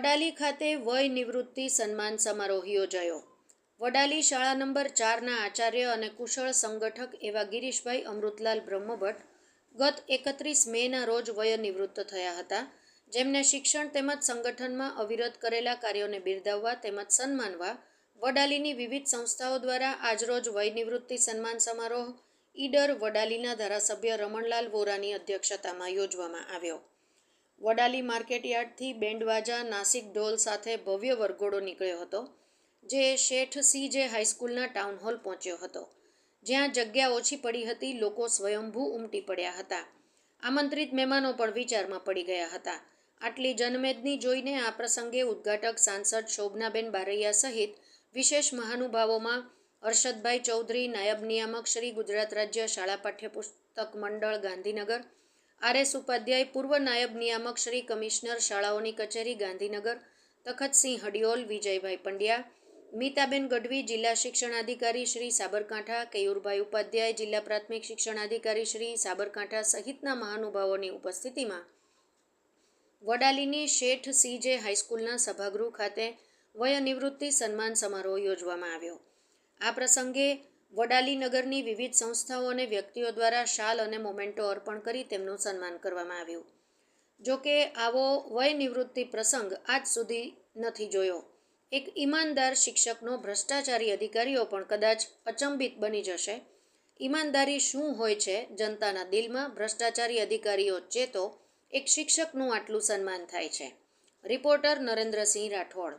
વડાલી ખાતે વય નિવૃત્તિ સન્માન સમારોહ યોજાયો. વડાલી શાળા નંબર ચારના આચાર્ય અને કુશળ સંગઠક એવા ગિરીશભાઈ અમૃતલાલ બ્રહ્મભટ્ટ ગત એકત્રીસ મેના રોજ વય નિવૃત્ત થયા હતા. જેમને શિક્ષણ તેમજ સંગઠનમાં અવિરત કરેલા કાર્યોને બિરદાવવા તેમજ સન્માનવા વડાલીની વિવિધ સંસ્થાઓ દ્વારા આજરોજ વય નિવૃત્તિ સન્માન સમારોહ ઈડર વડાલીના ધારાસભ્ય રમણલાલ વોરાની અધ્યક્ષતામાં યોજવામાં આવ્યો. વડાલી માર્કેટયાર્ડથી બેન્ડવાજા નાસિક ઢોલ સાથે ભવ્ય વરઘોડો નીકળ્યો હતો, જે શેઠ સી જે હાઈસ્કૂલના ટાઉન હોલ પહોંચ્યો હતો. જ્યાં જગ્યા ઓછી પડી હતી, લોકો સ્વયંભૂ ઉમટી પડ્યા હતા. આમંત્રિત મહેમાનો પણ વિચારમાં પડી ગયા હતા. આટલી જનમેદની જોઈને આ પ્રસંગે ઉદ્ઘાટક સાંસદ શોભનાબેન બારૈયા સહિત વિશેષ મહાનુભાવોમાં હર્ષદભાઈ ચૌધરી, નાયબ નિયામક શ્રી ગુજરાત રાજ્ય શાળા પાઠ્યપુસ્તક મંડળ, ગાંધીનગર આર એસ ઉપાધ્યાય પૂર્વ નાયબ નિયામક શ્રી કમિશનર શાળાઓની કચેરી ગાંધીનગર તખતસિંહ હડિયોલ, વિજયભાઈ પંડ્યા, મીતાબેન ગઢવી, જિલ્લા શિક્ષણાધિકારી શ્રી સાબરકાંઠા, કેયુરભાઈ ઉપાધ્યાય, જિલ્લા પ્રાથમિક શિક્ષણાધિકારી શ્રી સાબરકાંઠા સહિતના મહાનુભાવોની ઉપસ્થિતિમાં વડાલીની શેઠ સી જે હાઈસ્કૂલના સભાગૃહ ખાતે વયનિવૃત્તિ સન્માન સમારોહ યોજવામાં આવ્યો. આ પ્રસંગે વડાલી નગરની વિવિધ સંસ્થાઓ અને વ્યક્તિઓ દ્વારા શાલ અને મોમેન્ટો અર્પણ કરી તેમનું સન્માન કરવામાં આવ્યું. જો કે, આવો વય નિવૃત્તિ પ્રસંગ આજ સુધી નથી જોયો. એક ઈમાનદાર શિક્ષકનો ભ્રષ્ટાચારી અધિકારીઓ પણ કદાચ અચંબિત બની જશે. ઈમાનદારી શું હોય છે જનતાના દિલમાં? ભ્રષ્ટાચારી અધિકારીઓ ચેતો એક શિક્ષકનું આટલું સન્માન થાય છે. રિપોર્ટર નરેન્દ્રસિંહ રાઠોડ